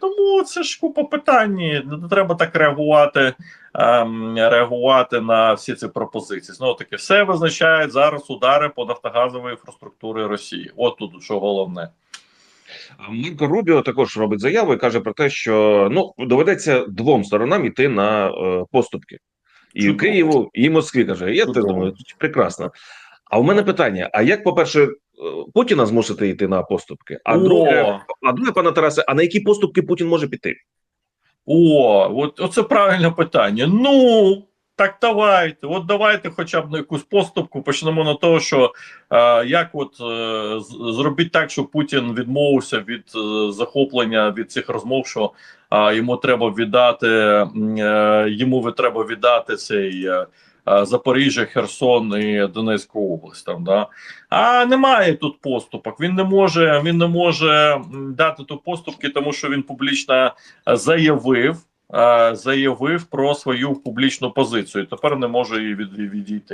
Тому це ж купа питань. Не треба так реагувати, ем, реагувати на всі ці пропозиції. Знову таки, все визначають зараз удари по нафтогазовій інфраструктурі Росії. От тут що головне. Марко Рубіо також робить заяву і каже про те, що ну доведеться двом сторонам йти на е, поступки. І Чудово. Києву, і Москві каже. Я Чудово. думаю, прекрасно. А у мене питання: а як, по-перше, Путіна змусити йти на поступки? А О! друге, а друге, пане Тарасе, а на які поступки Путін може піти? О, от оце правильне питання. Ну так давайте. От давайте, хоча б на якусь поступку. Почнемо на того, що е, як от е, зробіть так, щоб Путін відмовився від е, захоплення від цих розмов, що е, йому треба віддати е, йому треба віддати цей. е, Запоріжжя, Херсон і Донецьку область там, да. А немає тут поступок. Він не може, він не може дати тут поступки, тому що він публічно заявив, е, заявив про свою публічну позицію. Тепер не може її від, відійти.